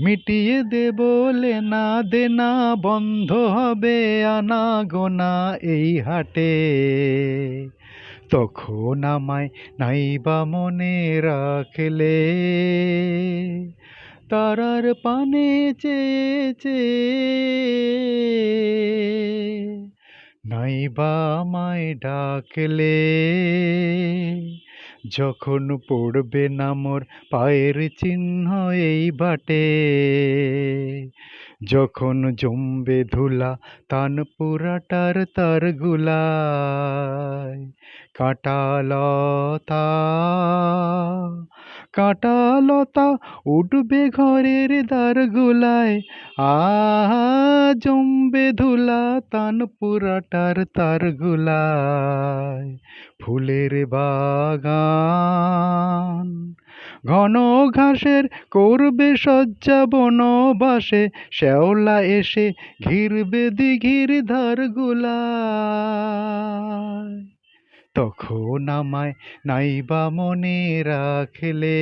মিটিয়ে দেব লেনা দেনা, বন্ধ হবে আনা গোনা এই হাটে। তখন আমায় নাইবা মনে রাখলে। তারার পানে চেয়েছে। নাইবা আমায় ডাকলে। যখন পড়বে না মোর পায়ের চিহ্ন এই বাটে। যখন জমবে ধুলা তান পুরাটার তার গুলায় কাঁটালতা কাঁটালতা উঠবে ঘরের দ্বার গুলায় আহা জমবে ধুলা তান পুরাটার তার গুলায় ফুলের বাগান ঘন ঘাসের করবে শয্যা বনবাসে, শ্যাওলা এসে ঘিরবে দিঘির ধারগুলা। তখন আমায় নাইবা মনে রাখলে।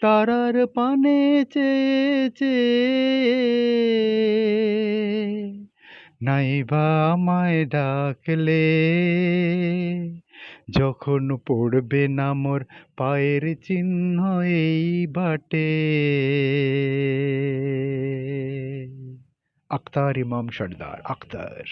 তারার পানে চেয়েছে নাইবা আমায় ডাকলে। যখন পড়বে না মোর পায়ের চিহ্ন এই বাটে। আক্তার ইমাম সর্দার আক্তার